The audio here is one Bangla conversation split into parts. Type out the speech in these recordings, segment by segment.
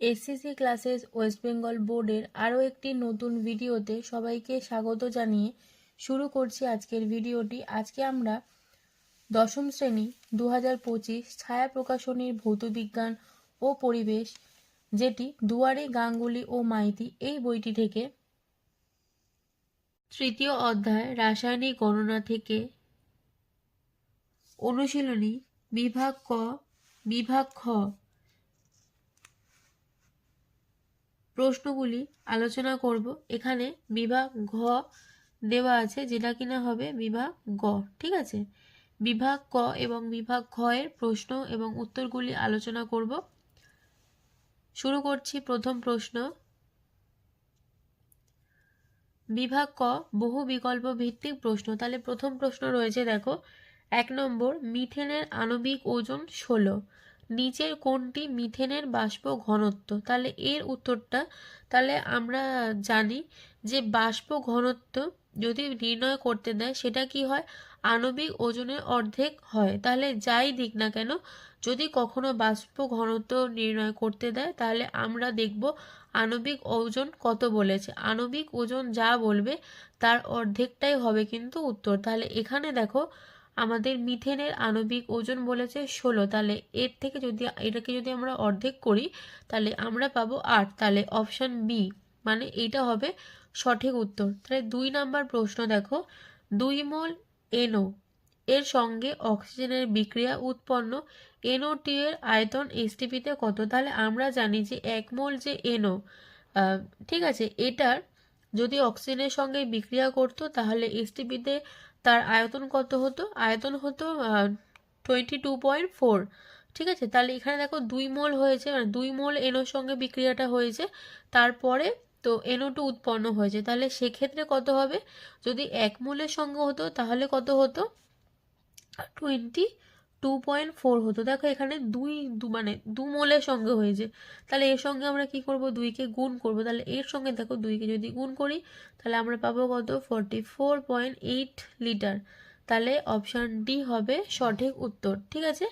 এসসিসি ক্লাসেস ওয়েস্ট বেঙ্গল বোর্ডের আরও একটি নতুন ভিডিওতে সবাইকে স্বাগত জানিয়ে শুরু করছি আজকের ভিডিওটি। আজকে আমরা দশম শ্রেণি দু হাজার পঁচিশ ছায়া প্রকাশনীর ভৌতবিজ্ঞান ও পরিবেশ, যেটি দুয়ারে, গাঙ্গুলি ও মাইতি এই বইটি থেকে তৃতীয় অধ্যায় রাসায়নিক গণনা থেকে অনুশীলনী বিভাগ ক, বিভাগ খ প্রশ্নগুলি আলোচনা করব। এখানে বিভাগ ঘ দেওয়া আছে, যেটা কিনা হবে বিভাগ গ, ঠিক আছে? বিভাগ ক এবং বিভাগ খ এর প্রশ্ন এবং উত্তরগুলি আলোচনা করব। শুরু করছি প্রথম প্রশ্ন। বিভাগ ক, বহু বিকল্প ভিত্তিক প্রশ্ন। তাহলে প্রথম প্রশ্ন রয়েছে, দেখো, এক নম্বর, মিথেনের আণবিক ওজন ষোলো। নিচের কোনটি মিথেনের বাষ্প ঘনত্ব? তাহলে এর উত্তরটা তাহলে আমরা জানি যে বাষ্প ঘনত্ব যদি নির্ণয় করতে দেয়, সেটা কি হয়? আণবিক ওজনের অর্ধেক হয়। তাহলে যাই দিক না কেন, যদি কখনো বাষ্প ঘনত্ব নির্ণয় করতে দেয়, তাহলে আমরা দেখব আণবিক ওজন কত বলেছে। আণবিক ওজন যা বলবে, তার অর্ধেকটাই হবে কিন্তু উত্তর। তাহলে এখানে দেখো আমাদের মিথেনের আণবিক ওজন বলেছে ষোলো, তাহলে এর থেকে যদি, এটাকে যদি আমরা অর্ধেক করি, তাহলে আমরা পাবো আট, তাহলে অপশান বি মানে এইটা হবে সঠিক উত্তর। তাহলে দুই নাম্বার প্রশ্ন দেখো, দুই মোল এনও, এর সঙ্গে অক্সিজেনের বিক্রিয়া উৎপন্ন এনও টি এর আয়তন এসটিপিতে কত? তাহলে আমরা জানি যে এক মোল যে এনও ঠিক আছে, এটার যদি অক্সিজেনের সঙ্গে বিক্রিয়া করতো, তাহলে এসটিপিতে তার আয়তন কত হতো? আয়তন হতো টোয়েন্টি টু পয়েন্ট ফোর ঠিক আছে? তাহলে এখানে দেখো দুই মোল হয়েছে মানে দুই মোল এনোর সঙ্গে বিক্রিয়াটা হয়েছে, তারপরে তো এনো টু উৎপন্ন হয়েছে। তাহলে সেক্ষেত্রে কত হবে? যদি এক মোলের সঙ্গে হতো, তাহলে কত হতো? টোয়েন্টি টু পয়েন্ট ফোর হতো। দেখো এখানে দুই দু মানে দু মোলের সঙ্গে হয়েছে। তাহলে এর সঙ্গে আমরা কি করব? দুইকে গুণ করব। তাহলে এর সঙ্গে দেখো দুইকে যদি গুণ করি, তাহলে আমরা পাবো কত? Forty four point eight litre তাহলে অপশান ডি হবে সঠিক উত্তর, ঠিক আছে?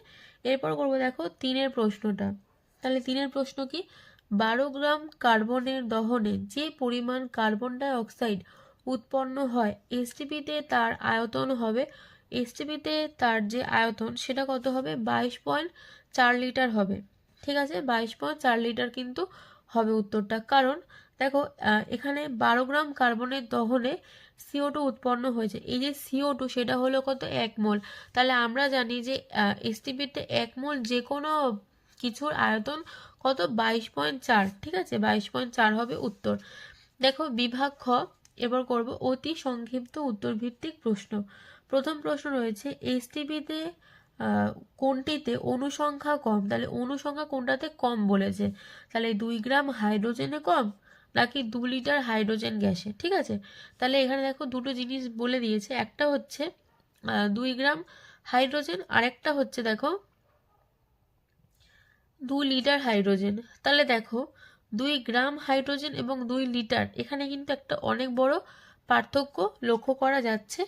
এরপর করব দেখো তিনের প্রশ্নটা। তাহলে তিনের প্রশ্ন কি? বারো গ্রাম কার্বনের দহনে যে পরিমাণ কার্বন ডাই অক্সাইড উৎপন্ন হয় এসটিপিতে তার আয়তন হবে এসটিপিতে তার যে আয়তন, সেটা কত হবে? বাইশ পয়েন্ট চার লিটার হবে। ঠিক আছে? বাইশ পয়েন্ট চার লিটার কিন্তু হবে উত্তরটা। কারণ দেখো এখানে বারো গ্রাম কার্বনের দহনে সিও টু উৎপন্ন হয়েছে। এই যে সিও টু সেটা হলো কত? এক মোল। তাহলে আমরা জানি যে এসটিপিতে এক মোল যে কোনো কিছুর আয়তন কত? বাইশ পয়েন্ট চার। ঠিক আছে? বাইশ পয়েন্ট চার হবে উত্তর। দেখো, বিভাগ খ এবার করব অতি সংক্ষিপ্ত উত্তর ভিত্তিক প্রশ্ন। প্রথম প্রশ্ন রয়েছে, এসটিপিতে কোনটিতে অনুসংখ্যা কম? তাহলে অনুসংখ্যা কোনটাতে কম বলেছে? তাহলে দুই গ্রাম হাইড্রোজেনে কম নাকি দু লিটার হাইড্রোজেন গ্যাসে? ঠিক আছে? তাহলে এখানে দেখো দুটো জিনিস বলে দিয়েছে। একটা হচ্ছে দুই গ্রাম হাইড্রোজেন, আরেকটা হচ্ছে দেখো, দু লিটার হাইড্রোজেন। তাহলে দেখো দুই গ্রাম হাইড্রোজেন এবং দুই লিটার। এখানে কিন্তু একটা অনেক বড় পার্থক্য লক্ষ্য করা যাচ্ছে।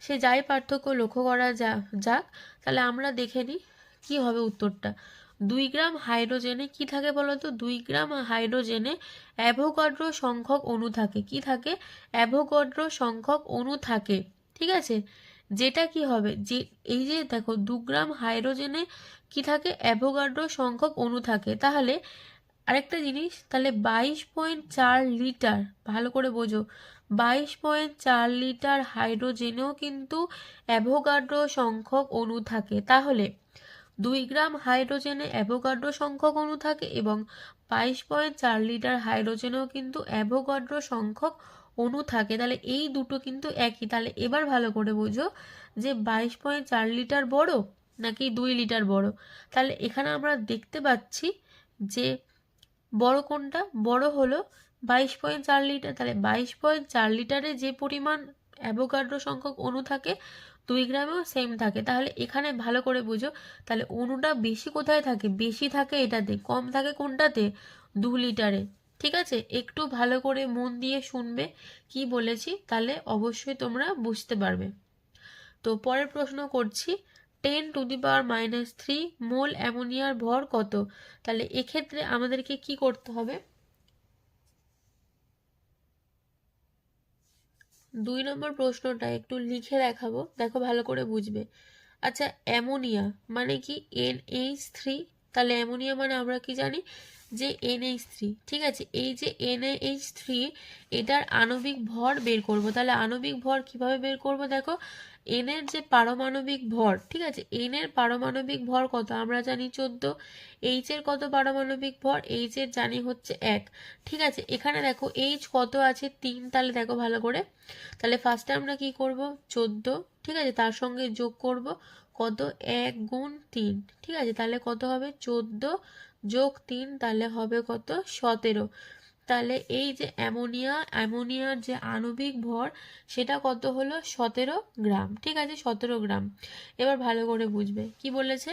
সে যাই পার্থক্য লক্ষ্য করা যা, যাক, তাহলে আমরা দেখে নিই কী হবে উত্তরটা। দুই গ্রাম হাইড্রোজেনে কি থাকে বলতো? দুই গ্রাম হাইড্রোজেনে অ্যাভোগাড্র সংখ্যক অণু থাকে। কি থাকে? অ্যাভোগাড্র সংখ্যক অণু থাকে। ঠিক আছে? যেটা কি হবে? যে, এই যে দেখো, দু গ্রাম হাইড্রোজেনে কি থাকে? অ্যাভোগাড্র সংখ্যক অণু থাকে। তাহলে আরেকটা জিনিস, তাহলে বাইশ পয়েন্ট চার লিটার, ভালো করে বোঝো, বাইশ পয়েন্ট চার লিটার হাইড্রোজেনেও কিন্তু অ্যাভোগাড্র সংখ্যক অণু থাকে। তাহলে দুই গ্রাম হাইড্রোজেনে অ্যাভোগাড্র সংখ্যক অণু থাকে এবং বাইশ পয়েন্ট চার লিটার হাইড্রোজেনেও কিন্তু অ্যাভোগাড্র সংখ্যক অণু থাকে। তাহলে এই দুটো কিন্তু একই। তাহলে এবার ভালো করে বোঝো যে বাইশ পয়েন্ট চার লিটার বড় নাকি দুই লিটার বড়? তাহলে এখানে আমরা দেখতে পাচ্ছি যে বড় কোনটা? বড় হলো বাইশ পয়েন্ট চার লিটার। তাহলে বাইশ পয়েন্ট চার লিটারে যে পরিমাণ অ্যাভোগাড্রো সংখ্যক অণু থাকে, দুই গ্রামেও সেম থাকে। তাহলে এখানে ভালো করে বুঝো। তাহলে অণুটা বেশি কোথায় থাকে? বেশি থাকে এটাতে। কম থাকে কোনটাতে? দু লিটারে। ঠিক আছে? একটু ভালো করে মন দিয়ে শুনবে কি বলেছি, তাহলে অবশ্যই তোমরা বুঝতে পারবে। তো পরের প্রশ্ন করছি। Ten to the power minus three mole অ্যামোনিয়ার ভর কত? তাহলে এক্ষেত্রে আমাদেরকে কি করতে হবে? দুই নম্বর প্রশ্নটা একটু লিখে দেখাবো। দেখো ভালো করে বুঝবে। আচ্ছা অ্যামোনিয়া মানে কি? এন এইচ থ্রি তাহলে অ্যামোনিয়া মানে আমরা কি জানি? যে এনএইচ থ্রি ঠিক আছে? এই যে এনএইচ থ্রি এটার আণবিক ভর বের করব। তাহলে আণবিক ভর কীভাবে বের করব? দেখো এন এর যে পারমাণবিক ভর, ঠিক আছে? এন এর পারমাণবিক ভর কত? আমরা জানি চোদ্দ। এইচ এর কত পারমাণবিক ভর? এইচ এর জানি হচ্ছে এক। ঠিক আছে? এখানে দেখো এইচ কত আছে? তিন। তাহলে দেখো ভালো করে। তাহলে ফার্স্টে আমরা কি করব? চোদ্দ। ঠিক আছে? তার সঙ্গে যোগ করব কত? এক গুণ তিন। ঠিক আছে? তাহলে কত হবে? চোদ্দ যোগ তিন, তাহলে হবে কত? সতেরো। তাহলে এই যে অ্যামোনিয়া, অ্যামোনিয়ার যে আণবিক ভর, সেটা কত হলো? সতেরো গ্রাম। ঠিক আছে, সতেরো গ্রাম। এবার ভালো করে বুঝবে। কি বলেছে?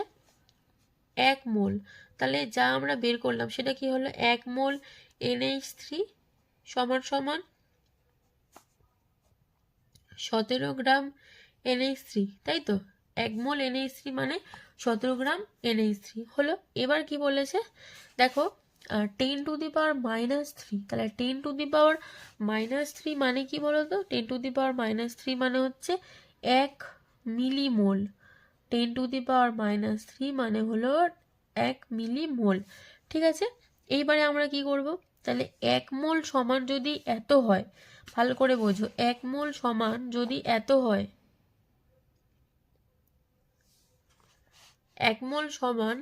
এক মোল। তাহলে যা আমরা বের করলাম, সেটা কি হলো? এক মোল এনএইচ থ্রি সমান সমান সতেরো গ্রাম এনএইচ থ্রি। তাই তো? এক মোল এনএইচ থ্রি মানে সতেরো গ্রাম এনএইচ থ্রি হলো, এবার কি বলেছে? দেখো ten to the power minus three তাহলে ten to the power minus three মানে কি বলতো? Ten to the power minus three মানে হচ্ছে এক millimole ten to the power minus three মানে হলো এক মিলিমোল ঠিক আছে? এইবারে আমরা কি করব? তাহলে এক মোল সমান যদি এত হয়, ভালো করে বোঝো, এক মোল সমান যদি এত হয় এক মোল সমান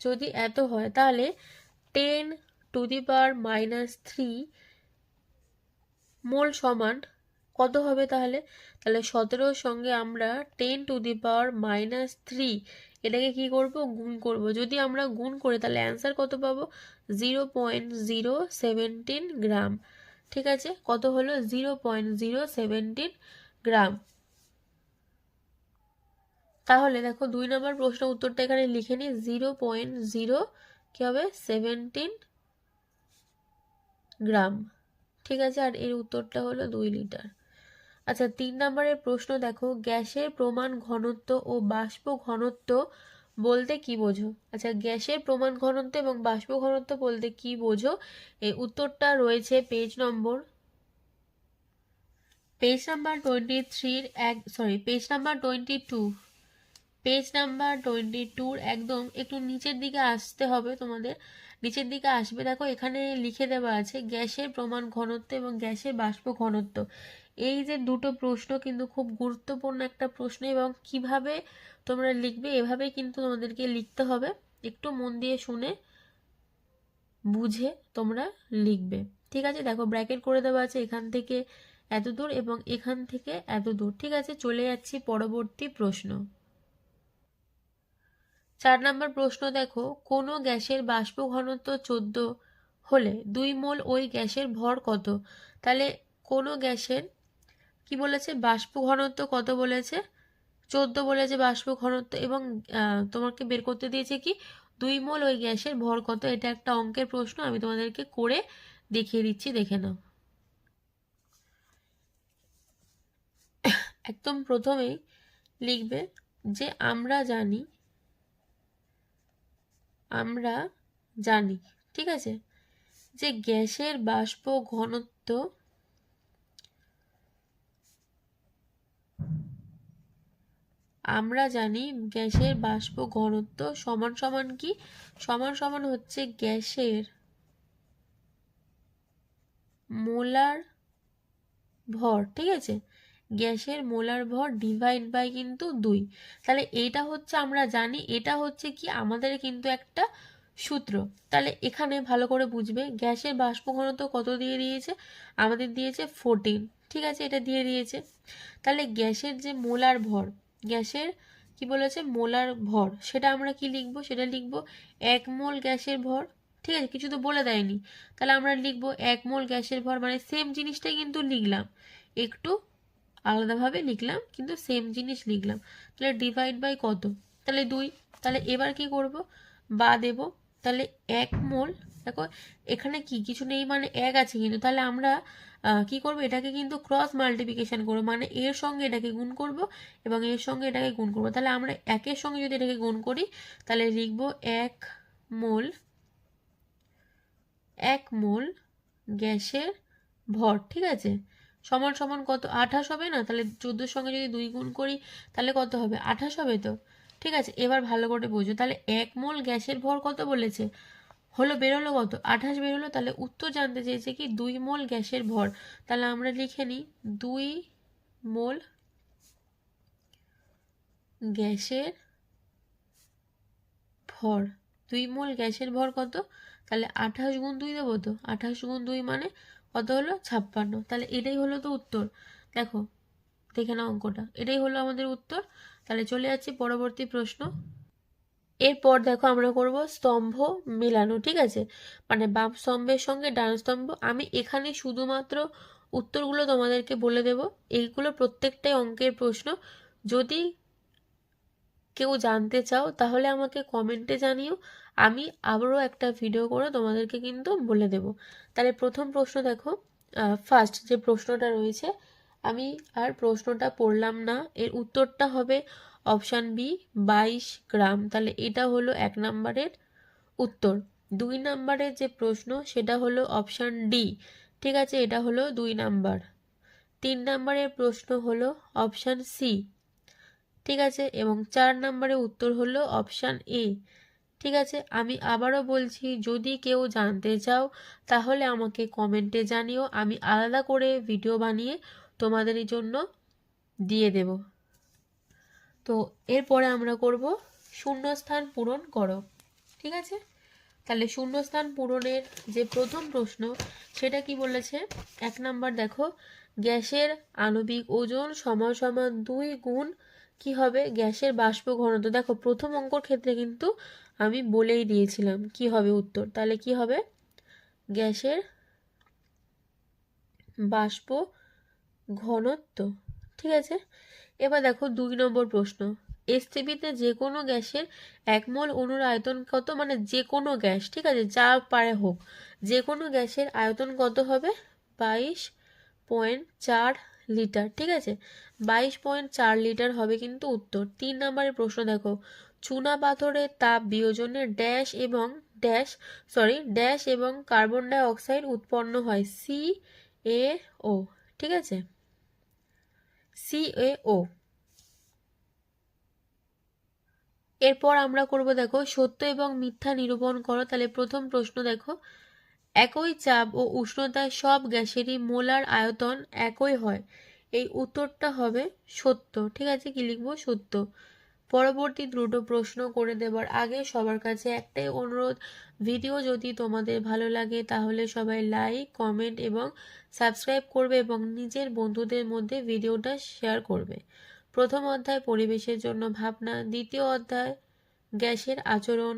যদি এত হয়, তাহলে ten to the power minus three mole সমান কত হবে তাহলে? তাহলে সতেরোর সঙ্গে আমরা ten to the power minus three এটাকে কি করব? গুণ করব। যদি আমরা গুণ করি, তাহলে অ্যান্সার কত পাবো? Zero point zero seventeen gram. ঠিক আছে? কত হলো? Zero point zero seventeen gram. তাহলে দেখো দুই নম্বর প্রশ্ন উত্তরটা এখানে লিখে নিই জিরো পয়েন্ট জিরো কী হবে? সেভেন্টিন গ্রাম ঠিক আছে, আর এর উত্তরটা হলো দুই লিটার আচ্ছা তিন নম্বরের প্রশ্ন দেখো, গ্যাসের প্রমাণ ঘনত্ব ও বাষ্প ঘনত্ব বলতে কি বোঝো? আচ্ছা গ্যাসের প্রমাণ ঘনত্ব এবং বাষ্প ঘনত্ব বলতে কি বোঝো? এই উত্তরটা রয়েছে page number page number twenty থ্রির এক sorry page number twenty two page number twenty টুর একদম একটু নিচের দিকে আসতে হবে তোমাদের। নিচের দিকে আসবে, দেখো এখানে লিখে দেওয়া আছে, গ্যাসের প্রমাণ ঘনত্ব এবং গ্যাসের বাষ্প ঘনত্ব। এই যে দুটো প্রশ্ন কিন্তু খুব গুরুত্বপূর্ণ একটা প্রশ্ন এবং কীভাবে তোমরা লিখবে এভাবে কিন্তু তোমাদেরকে লিখতে হবে। একটু মন দিয়ে শুনে, বুঝে তোমরা লিখবে। ঠিক আছে, দেখো ব্র্যাকেট করে দেওয়া আছে এখান থেকে এত দূর এবং এখান থেকে এত দূর। ঠিক আছে, চলে যাচ্ছি পরবর্তী প্রশ্ন। চার নম্বর প্রশ্ন দেখো, কোনো গ্যাসের বাষ্প ঘনত্ব চোদ্দ হলে দুই মোল ওই গ্যাসের ভর কত? তাহলে কোনো গ্যাসের কি বলেছে? বাষ্প ঘনত্ব কত বলেছে? চোদ্দ বলেছে বাষ্প ঘনত্ব এবং তোমাকে বের করতে দিয়েছে কি? দুই মোল ওই গ্যাসের ভর কত? এটা একটা অঙ্কের প্রশ্ন, আমি তোমাদেরকে করে দেখিয়ে দিচ্ছি, দেখে নাও। একদম প্রথমেই লিখবে যে আমরা জানি আমরা জানি, ঠিক আছে? যে গ্যাসের বাষ্প ঘনত্ব আমরা জানি গ্যাসের বাষ্প ঘনত্ব সমান সমান কি? সমান সমান হচ্ছে গ্যাসের মোলার ভর, ঠিক আছে? গ্যাসের মোলার ভর ডিভাইড বাই কিন্তু দুই। তাহলে এটা হচ্ছে আমরা জানি, এটা হচ্ছে কি আমাদের কিন্তু একটা সূত্র। তাহলে এখানে ভালো করে বুঝবে, গ্যাসের বাষ্প ঘনত্ব কত দিয়ে দিয়েছে? আমাদের দিয়েছে ফোরটিন ঠিক আছে? এটা দিয়ে দিয়েছে। তাহলে গ্যাসের যে মোলার ভর, গ্যাসের কি বলেছে? মোলার ভর, সেটা আমরা কি লিখব? সেটা লিখব এক মোল গ্যাসের ভর, ঠিক আছে? কিছু তো বলে দেয়নি। তাহলে আমরা লিখব এক মোল গ্যাসের ভর মানে সেম জিনিসটাই কিন্তু লিখলাম। একটু আলাদাভাবে লিখলাম, কিন্তু সেম জিনিস লিখলাম। তাহলে ডিভাইড বাই কত? তাহলে দুই। তাহলে এবার কি করব? বা দেব। তাহলে এক মোল, দেখো, এখানে কি? কিছু নেই মানে এক আছে কিন্তু। তাহলে আমরা কি করব? এটাকে কিন্তু ক্রস মাল্টিপ্লিকেশন করব। মানে এর সঙ্গে এটাকে গুণ করব এবং এর সঙ্গে এটাকে গুণ করব। তাহলে আমরা একের সঙ্গে যদি এটাকে গুণ করি, তাহলে লিখব এক মোল এক মোল গ্যাসের ভর, ঠিক আছে? সমান সমান কত? আঠাশ হবে না? তাহলে চোদ্দোর সঙ্গে যদি দুই গুণ করি, তাহলে কত হবে? আঠাশ হবে তো? ঠিক আছে, এবার ভালো করে বুঝো। তাহলে এক মোল গ্যাসের ভর কত বলেছে? হলো বেরোলো কত? আঠাশ বেরোলো, তাহলে উত্তর জানতে চেয়েছে কি? দুই মোল গ্যাসের ভর। তাহলে আমরা লিখে নিই, দুই মোল গ্যাসের ভর। দুই মোল গ্যাসের ভর কত? তাহলে আঠাশ গুণ দুই দেবো তো? আঠাশ গুণ দুই মানে কত হলো? ছাপ্পান্ন। তাহলে এটাই হলো তো উত্তর। দেখো, দেখে নাও অঙ্কটা। এটাই হলো আমাদের উত্তর। তাহলে চলে যাচ্ছি পরবর্তী প্রশ্ন। এরপর দেখো আমরা করব স্তম্ভ মেলানো, ঠিক আছে? মানে বাম স্তম্ভের সঙ্গে ডান স্তম্ভ। আমি এখানে শুধুমাত্র উত্তরগুলো তোমাদেরকে বলে দেব। এইগুলো প্রত্যেকটাই অঙ্কের প্রশ্ন। যদি কেউ জানতে চাও, তাহলে আমাকে কমেন্টে জানিও। আমি আবারও একটা ভিডিও করে তোমাদেরকে কিন্তু বলে দেব। তাহলে প্রথম প্রশ্ন দেখো ফার্স্ট যে প্রশ্নটা রয়েছে, আমি আর প্রশ্নটা পড়লাম না, এর উত্তরটা হবে অপশান বি বাইশ গ্রাম। তাহলে এটা হলো এক নম্বরের উত্তর। দুই নম্বরের যে প্রশ্ন, সেটা হলো অপশান ডি ঠিক আছে? এটা হলো দুই নাম্বার। তিন নম্বরের প্রশ্ন হলো অপশান সি ঠিক আছে? এবং চার নম্বরের উত্তর হলো অপশান এ ঠিক আছে? আমি আবারও বলছি, যদি কেউ জানতে চাও, তাহলে আমাকে কমেন্টে জানিও। আমি আলাদা করে ভিডিও বানিয়ে তোমাদের জন্য দিয়ে দেব। তো এরপরে আমরা করব শূন্যস্থান পূরণ করো। ঠিক আছে? তাহলে শূন্যস্থান পূরণের যে প্রথম প্রশ্ন, সেটা কি বলেছে? এক নাম্বার দেখো, গ্যাসের আণবিক ওজন সমান সমান দুই গুণ কি হবে? গ্যাসের বাষ্প ঘনত্ব। দেখো, প্রথম অঙ্কর ক্ষেত্রে কিন্তু আমি বলেই দিয়েছিলাম কি হবে উত্তর। তাহলে কি হবে? গ্যাসের বাষ্প ঘনত্ব। ঠিক আছে? এবার দেখো, দুই নম্বর প্রশ্ন। এসটিপিতে যে কোনো গ্যাসের এক মোল অণুর আয়তন কত? মানে যে কোনো গ্যাস, ঠিক আছে? যা পারে হোক। যে কোনো গ্যাসের আয়তন কত হবে? বাইশ পয়েন্ট চার লিটার, ঠিক আছে? বাইশ পয়েন্ট চার লিটার হবে কিন্তু উত্তর। তিন নম্বরের প্রশ্ন দেখো। চুনা পাথরের তাপ বিয়োজনে ড্যাশ এবং ড্যাশ সরি ড্যাশ এবং কার্বন ডাই অক্সাইড উৎপন্ন হয় সি এ ও, ঠিক আছে? C A O. এরপর আমরা করব দেখো, সত্য এবং মিথ্যা নিরূপণ করো। তাহলে প্রথম প্রশ্ন দেখো একই চাপ ও উষ্ণতায় সব গ্যাসেরই মোলার আয়তন একই হয়। এই উত্তরটা হবে সত্য। ঠিক আছে, কি লিখব? সত্য। পরবর্তী দ্রুত প্রশ্ন করে দেবার আগে সবার কাছে একটাই অনুরোধ, ভিডিও যদি তোমাদের ভালো লাগে তাহলে সবাই লাইক, কমেন্ট এবং সাবস্ক্রাইব করবে এবং নিজের বন্ধুদের মধ্যে ভিডিওটা শেয়ার করবে। প্রথম অধ্যায় পরিবেশের জন্য ভাবনা, দ্বিতীয় অধ্যায় গ্যাসের আচরণ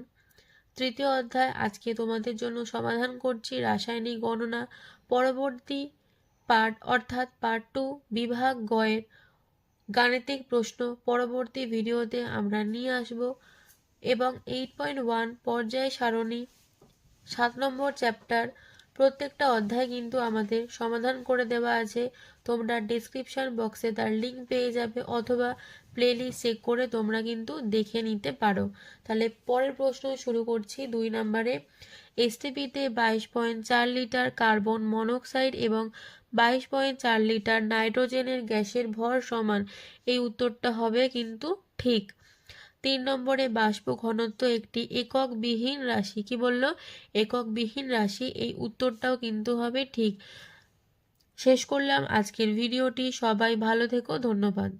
তৃতীয় অধ্যায়, আজকে তোমাদের জন্য সমাধান করছি রাসায়নিক গণনা। পরবর্তী পার্ট অর্থাৎ পার্ট টু, বিভাগ গয়ের গাণিতিক প্রশ্ন। পরবর্তী ভিডিওতে আমরা নিয়ে আসব এবং এইট পয়েন্ট ওয়ান পর্যায় সারণী, সাত নম্বর চ্যাপ্টার প্রত্যেকটা অধ্যায় কিন্তু আমাদের সমাধান করে দেওয়া আছে। তোমরা ডিসক্রিপশন বক্সে তার লিঙ্ক পেয়ে যাবে অথবা প্লেলিস্ট চেক করে তোমরা কিন্তু দেখে নিতে পারো। তাহলে পরের প্রশ্ন শুরু করছি। দুই নম্বরে এসটিপিতে বাইশ পয়েন্ট চার লিটার কার্বন মনোক্সাইড এবং বাইশ পয়েন্ট চার লিটার নাইট্রোজেনের গ্যাসের ভর সমান, এই উত্তরটা হবে কিন্তু ঠিক। তিন নম্বরে, বাষ্প ঘনত্ব একটি একক বিহীন রাশি। কি বলল? এককবিহীন রাশি, এই উত্তরটাও কিন্তু হবে ঠিক। শেষ করলাম আজকের ভিডিওটি। সবাই ভালো থেকো ধন্যবাদ।